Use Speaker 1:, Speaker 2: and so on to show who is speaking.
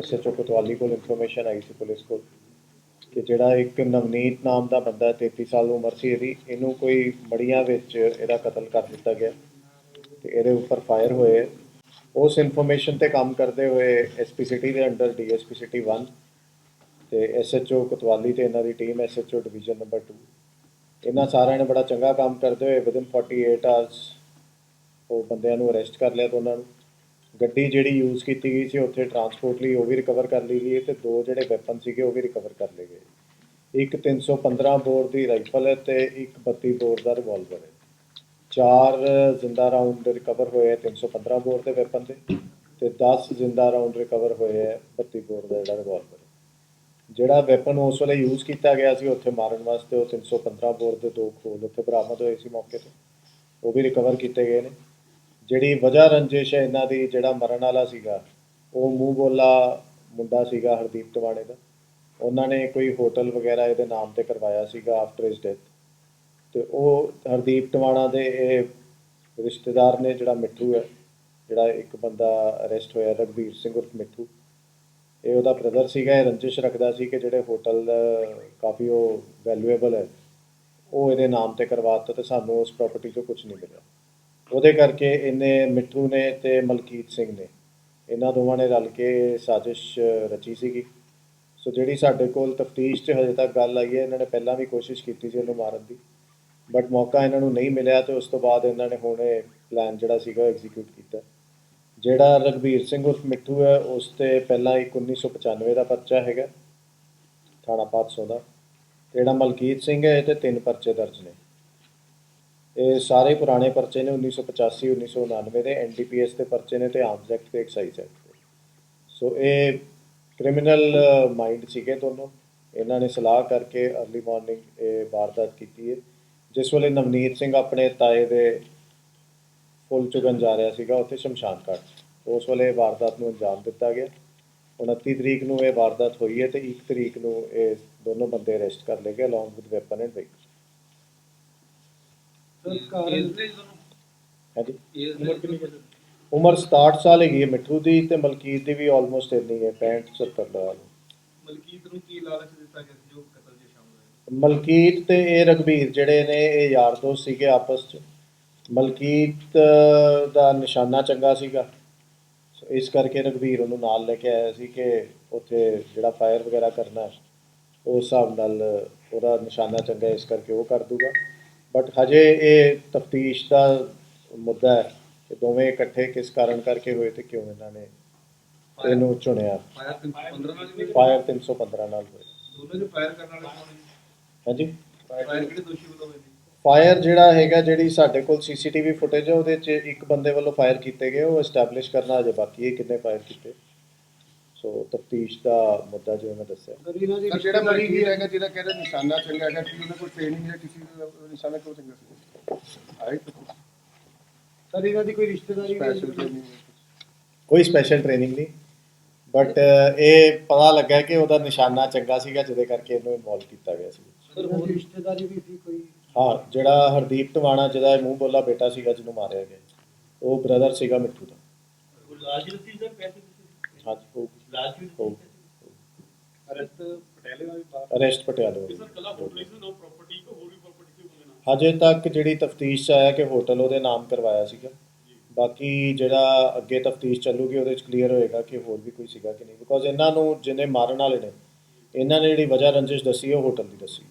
Speaker 1: SHO ਕੋਤਵਾਲੀ ਕੋਲ information ਆਈ ਸੀ police ਕੋਲ ਕਿ ਜਿਹੜਾ ਇੱਕ ਨਵਨੀਤ ਨਾਮ ਦਾ ਬੰਦਾ ਹੈ, 33 ਸਾਲ ਉਮਰ ਸੀ ਇਹਦੀ ਇਹਨੂੰ ਕੋਈ ਮੜੀਆਂ ਵਿੱਚ ਇਹਦਾ ਕਤਲ ਕਰ ਦਿੱਤਾ ਗਿਆ ਤੇ ਇਹਦੇ ਉੱਪਰ ਫਾਇਰ ਹੋਏ। ਉਸ ਇਨਫੋਰਮੇਸ਼ਨ ਤੇ ਕੰਮ ਕਰਦੇ ਹੋਏ ਐਸਪੀ ਸਿਟੀ ਦੇ ਅੰਡਰ ਡੀਐਸਪੀ ਸਿਟੀ 1 ਤੇ ਐਸਐਚਓ ਕੋਤਵਾਲੀ ਤੇ ਇਹਨਾਂ ਦੀ ਟੀਮ ਐਸਐਚਓ ਡਿਵੀਜ਼ਨ ਨੰਬਰ 2 ਇਹਨਾਂ ਸਾਰਿਆਂ ਨੇ ਬੜਾ ਚੰਗਾ ਕੰਮ ਕਰਦੇ ਹੋਏ ਵਿਦਿਨ 48 ਆਵਰਸ ਉਹ ਬੰਦਿਆਂ ਨੂੰ ਅਰੈਸਟ ਕਰ ਲਿਆ ਦੋਨਾਂ ਨੂੰ। ਗੱਡੀ ਜਿਹੜੀ ਯੂਜ਼ ਕੀਤੀ ਗਈ ਸੀ, ਉੱਥੇ ਟਰਾਂਸਪੋਰਟ ਲਈ ਉਹ ਵੀ ਰਿਕਵਰ ਕਰ ਲਈ ਗਈ ਹੈ ਤੇ ਦੋ ਜਿਹੜੇ ਵੈਪਨ ਸੀਗੇ ਉਹ ਵੀ ਰਿਕਵਰ ਕਰ ਲਏ ਗਏ। ਇੱਕ 315 ਬੋਰ ਦੀ ਰਾਈਫਲ ਹੈ ਤੇ ਇੱਕ 32 ਬੋਰ ਦਾ ਰਿਵਾਲਵਰ ਹੈ। ਚਾਰ ਜ਼ਿੰਦਾ ਰਾਉਂਡ ਰਿਕਵਰ ਹੋਏ ਹੈ 315 ਬੋਰ ਦੇ ਵੈਪਨ ਦੇ ਤੇ 10 ਜ਼ਿੰਦਾ ਰਾਉਂਡ ਰਿਕਵਰ ਹੋਏ ਹੈ 32 ਬੋਰ ਦਾ ਜਿਹੜਾ ਰਿਵਾਲਵਰ ਜਿਹੜਾ ਵੈਪਨ ਉਸ ਵੇਲੇ ਯੂਜ਼ ਕੀਤਾ ਗਿਆ ਸੀ, ਉੱਥੇ ਮਾਰਨ ਵਾਸਤੇ ਉਹ 315 ਬੋਰ ਦੇ ਦੋ ਖੋਲ ਉੱਥੇ ਬਰਾਮਦ ਹੋਏ ਸੀ ਮੌਕੇ ਤੇ। ਉਹ ਵੀ ਰਿਕਵਰ ਕੀਤੇ ਗਏ ਨੇ। ਜਿਹੜੀ ਵਜ੍ਹਾ ਰੰਜਿਸ਼ ਹੈ ਇਹਨਾਂ ਦੀ, ਜਿਹੜਾ ਮਰਨ ਵਾਲਾ ਸੀਗਾ, ਉਹ ਮੂੰਹ ਬੋਲਾ ਮੁੰਡਾ ਸੀਗਾ ਹਰਦੀਪ ਟਵਾਣੇ ਦਾ। ਉਹਨਾਂ ਨੇ ਕੋਈ ਹੋਟਲ ਵਗੈਰਾ ਇਹਦੇ ਨਾਮ ਤੇ ਕਰਵਾਇਆ ਸੀਗਾ ਆਫਟਰ ਹਿਸ ਡੈਥ ਤੇ ਉਹ ਹਰਦੀਪ ਟਵਾਣਾ ਦੇ ਇਹ ਰਿਸ਼ਤੇਦਾਰ ਨੇ, ਜਿਹੜਾ ਮਿੱਠੂ ਹੈ, ਜਿਹੜਾ ਇੱਕ ਬੰਦਾ ਅਰੈਸਟ ਹੋਇਆ ਰਗਵੀਰ ਸਿੰਘ ਉਰਫ ਮਿੱਠੂ। ਇਹ ਉਹਦਾ ਬ੍ਰਦਰ ਸੀਗਾ, ਇਹ ਰੰਜਿਸ਼ ਰੱਖਦਾ ਸੀ ਕਿ ਜਿਹੜੇ ਹੋਟਲ, ਕਾਫੀ ਉਹ ਵੈਲਿਊਏਬਲ ਹੈ। ਉਹ ਇਹਦੇ ਨਾਮ ਤੇ ਕਰਵਾਤਾ ਤੇ ਸਾਨੂੰ ਉਸ ਪ੍ਰਾਪਰਟੀ ਤੋਂ ਕੁਝ ਨਹੀਂ ਮਿਲਿਆ। ਉਹਦੇ ਕਰਕੇ ਇਹਨੇ ਮਿੱਠੂ ਨੇ ਤੇ ਮਲਕੀਤ ਸਿੰਘ ਨੇ। ਇਹਨਾਂ ਦੋਵਾਂ ਨੇ ਰਲ ਕੇ ਸਾਜ਼ਿਸ਼ ਰਚੀ ਸੀਗੀ। ਸੋ ਜਿਹੜੀ ਸਾਡੇ ਕੋਲ ਤਫਤੀਸ਼ 'ਚ ਹਜੇ ਤੱਕ ਗੱਲ ਆਈ ਹੈ, ਇਹਨਾਂ ਨੇ ਪਹਿਲਾਂ ਵੀ ਕੋਸ਼ਿਸ਼ ਕੀਤੀ ਸੀ ਉਹਨੂੰ ਮਾਰਨ ਦੀ। ਬਟ ਮੌਕਾ ਇਹਨਾਂ ਨੂੰ ਨਹੀਂ ਮਿਲਿਆ ਤੇ ਉਸ ਤੋਂ ਬਾਅਦ ਇਹਨਾਂ ਨੇ ਹੁਣ ਇਹ ਪਲਾਨ ਜਿਹੜਾ ਸੀਗਾ ਐਗਜ਼ੀਕਿਊਟ ਕੀਤਾ। ਜਿਹੜਾ ਰਗਵੀਰ ਸਿੰਘ ਉਸ ਮਿੱਠੂ ਹੈ, ਉਸ ਤੇ ਪਹਿਲਾਂ ਇੱਕ 1995 ਦਾ ਪਰਚਾ ਹੈਗਾ ਥਾਣਾ ਪਾਤਸੋਂ ਦਾ। ਜਿਹੜਾ ਮਲਕੀਤ ਸਿੰਘ ਹੈ, ਇਹ ਤੇ ਤਿੰਨ ਪਰਚੇ ਦਰਜ ਨੇ। ਇਹ ਸਾਰੇ ਪੁਰਾਣੇ ਪਰਚੇ ਨੇ 1985 1999 ਦੇ ਐਨਡੀਪੀਐਸ ਦੇ ਪਰਚੇ ਨੇ ਤੇ ਆਰਮਸ ਐਕਟ ਤੇ ਐਕਸਾਈਜ਼ ਐਕਟ ਦੇ। ਸੋ ਇਹ ਕ੍ਰਿਮੀਨਲ ਮਾਈਂਡ ਸੀਗੇ ਦੋਨੋਂ। ਇਹਨਾਂ ਨੇ ਸਲਾਹ ਕਰਕੇ अर्ਲੀ ਮਾਰਨਿੰਗ ਇਹ ਵਾਰਦਾਤ ਕੀਤੀ ਹੈ। ਜਿਸ ਵੇਲੇ ਨਵਨੀਤ ਸਿੰਘ ਆਪਣੇ ਤਾਏ ਦੇ ਫੁੱਲ ਚੁਗਣ ਜਾ ਰਿਹਾ ਸੀਗਾ, ਉੱਥੇ ਸ਼ਮਸ਼ਾਨ ਘਾਟ ਉਸ ਵੇਲੇ ਵਾਰਦਾਤ ਨੂੰ ਅੰਜਾਮ ਦਿੱਤਾ ਗਿਆ। 29 ਤਰੀਕ ਨੂੰ ਇਹ ਵਾਰਦਾਤ ਹੋਈ ਹੈ ਤੇ 1 ਤਰੀਕ ਨੂੰ ਇਹ ਦੋਨੋਂ ਬੰਦੇ ਅਰੈਸਟ ਕਰ ਲਏ ਗਏ along with weapon and vehicle ਹਾਂਜੀ।
Speaker 2: ਉਮਰ ਕਿੰਨੀ ਹੈ?
Speaker 1: ਉਮਰ 67 ਸਾਲ ਹੈਗੀ ਹੈ ਮਿੱਠੂ ਦੀ ਤੇ ਮਲਕੀਤ ਦੀ ਵੀ ਆਲਮੋਸਟ ਇੰਨੀ ਹੈ 65 70 ਦਾ।
Speaker 2: ਮਲਕੀਤ ਨੂੰ ਕੀ ਲਾਲਚ ਦਿੱਤਾ ਗਿਆ ਸੀ ਜੋ ਕਤਲ 'ਚ ਸ਼ਾਮਲ
Speaker 1: ਮਲਕੀਤ ਤੇ ਇਹ ਰਗਵੀਰ ਜਿਹੜੇ ਨੇ ਇਹ ਯਾਰ ਦੋਸਤ ਸੀਗੇ ਆਪਸ 'ਚ। ਮਲਕੀਤ ਦਾ ਨਿਸ਼ਾਨਾ ਚੰਗਾ ਸੀਗਾ। ਸੋ ਇਸ ਕਰਕੇ ਰਗਵੀਰ ਉਹਨੂੰ ਨਾਲ ਲੈ ਕੇ ਆਇਆ ਸੀ ਕਿ ਉੱਥੇ ਜਿਹੜਾ ਫਾਇਰ ਵਗੈਰਾ ਕਰਨਾ ਉਸ ਹਿਸਾਬ ਨਾਲ ਉਹਦਾ ਨਿਸ਼ਾਨਾ ਚੰਗਾ ਹੈ, ਇਸ ਕਰਕੇ ਉਹ ਕਰ ਦੂਗਾ। ਬਟ ਹਜੇ ਇਹ ਤਫਤੀਸ਼ ਦਾ ਮੁੱਦਾ ਹੈ ਕਿ ਦੋਵੇਂ ਇਕੱਠੇ ਕਿਸ ਕਾਰਨ ਕਰਕੇ ਹੋਏ ਤੇ ਕਿਉਂ ਇਹਨਾਂ ਨੇ ਇਹਨੂੰ ਚੁਣਿਆ।
Speaker 2: ਫਾਇਰ 315 ਨਾਲ ਵੀ
Speaker 1: ਫਾਇਰ 315 ਨਾਲ ਹੋਇਆ
Speaker 2: ਦੋਨੋਂ ਜੋ ਫਾਇਰ ਕਰਨ ਵਾਲੇ ਕੌਣ ਨੇ?
Speaker 1: ਹਾਂਜੀ?
Speaker 2: ਫਾਇਰ ਕਿਹੜੇ ਦੋਸ਼ੀ ਵੱਲੋਂ ਹੋਏ ਨੇ?
Speaker 1: ਫਾਇਰ ਜਿਹੜਾ ਹੈਗਾ ਜਿਹੜੀ ਸਾਡੇ ਕੋਲ ਸੀਸੀਟੀਵੀ ਫੁਟੇਜ ਹੈ ਉਹਦੇ 'ਚ ਇੱਕ ਬੰਦੇ ਵੱਲੋਂ ਫਾਇਰ ਕੀਤੇ ਗਏ ਉਹ ਐਸਟੈਬਲਿਸ਼ ਕਰਨਾ ਅਜੇ ਬਾਕੀ ਹੈ ਕਿੰਨੇ ਫਾਇਰ ਕੀਤੇ। ਸੋ ਤਫਤੀਸ਼ ਦਾ ਮੁੱਦਾ ਜਿਵੇਂ ਮੈਂ ਦੱਸਿਆ।
Speaker 3: ਦੀ
Speaker 4: ਜਿਹੜਾ ਮਰੀਜ਼ ਹੈਗਾ ਜਿਹਦਾ ਕਹਿੰਦੇ ਨਿਸ਼ਾਨਾ ਚੰਗਾ ਹੈਗਾ ਕਿ ਉਹਨਾਂ ਕੋਲ ਟ੍ਰੇਨਿੰਗ ਹੈ ਕਿਸੇ ਦਾ ਨਿਸ਼ਾਨਾ ਕਿਉਂ ਚੰਗਾ ਸੀ? ਆਈ
Speaker 3: ਸਰ ਇਹਨਾਂ ਦੀ ਕੋਈ ਰਿਸ਼ਤੇਦਾਰੀ
Speaker 1: ਕੋਈ ਸਪੈਸ਼ਲ ਟ੍ਰੇਨਿੰਗ ਨਹੀਂ। ਬਟ ਇਹ ਪਤਾ ਲੱਗਾ ਕਿ ਉਹਦਾ ਨਿਸ਼ਾਨਾ ਚੰਗਾ ਸੀਗਾ ਜਿਹਦੇ ਕਰਕੇ ਇਹਨੂੰ ਇਨਵੋਲਵ ਕੀਤਾ ਗਿਆ ਸੀ।
Speaker 3: ਸਰ ਹੋਰ ਰਿਸ਼ਤੇਦਾਰੀ ਵੀ ਸੀ ਕੋਈ?
Speaker 1: ਹਾਂ ਜਿਹੜਾ ਹਰਦੀਪ ਟਵਾਣਾ ਜਿਹਦਾ ਇਹ ਮੂੰਹ ਬੋਲਾ ਬੇਟਾ ਸੀਗਾ ਜਿਹਨੂੰ ਮਾਰਿਆ ਗਿਆ। ਉਹ ਬ੍ਰਦਰ ਸੀਗਾ ਮਿੱਠੂ ਦਾ।
Speaker 2: ਲਾਲਚ ਦਿੱਤੀ ਸਰ ਪੈਸੇ
Speaker 1: ਹਾਂਜੀ ਉਹ
Speaker 2: ਪਟਿਆਲੇ ਦਾ ਵੀ ਬਾਹਰ
Speaker 1: ਅਰੈਸਟ ਪਟਿਆਲੇ
Speaker 2: ਸਰ
Speaker 1: ਹੋਈ।
Speaker 2: ਕੱਲਾ ਹੋਟਲ ਸੀ ਨੋ ਪ੍ਰਾਪਰਟੀ ਕੋ ਹੋਰ ਵੀ ਪ੍ਰਾਪਰਟੀ ਕਿਉਂ ਬਣਾ
Speaker 1: ਹਜੇ ਤੱਕ ਜਿਹੜੀ ਤਫਤੀਸ਼ 'ਚ ਆਇਆ ਕਿ ਹੋਟਲ ਉਹਦੇ ਨਾਮ ਕਰਵਾਇਆ ਸੀਗਾ। ਬਾਕੀ ਜਿਹੜਾ ਅੱਗੇ ਤਫਤੀਸ਼ ਚੱਲੂਗੀ ਉਹਦੇ 'ਚ ਕਲੀਅਰ ਹੋਏਗਾ ਕਿ ਹੋਰ ਵੀ ਕੋਈ ਸੀਗਾ ਕਿ ਨਹੀਂ। ਬਿਕੋਜ਼ ਇਹਨਾਂ ਨੂੰ ਜਿਹਨੇ ਮਾਰਨ ਵਾਲੇ ਨੇ ਇਹਨਾਂ ਨੇ ਜਿਹੜੀ ਵਜ੍ਹਾ ਰੰਜਿਸ਼ ਦੱਸੀ ਉਹ ਹੋਟਲ ਦੀ ਦੱਸੀ।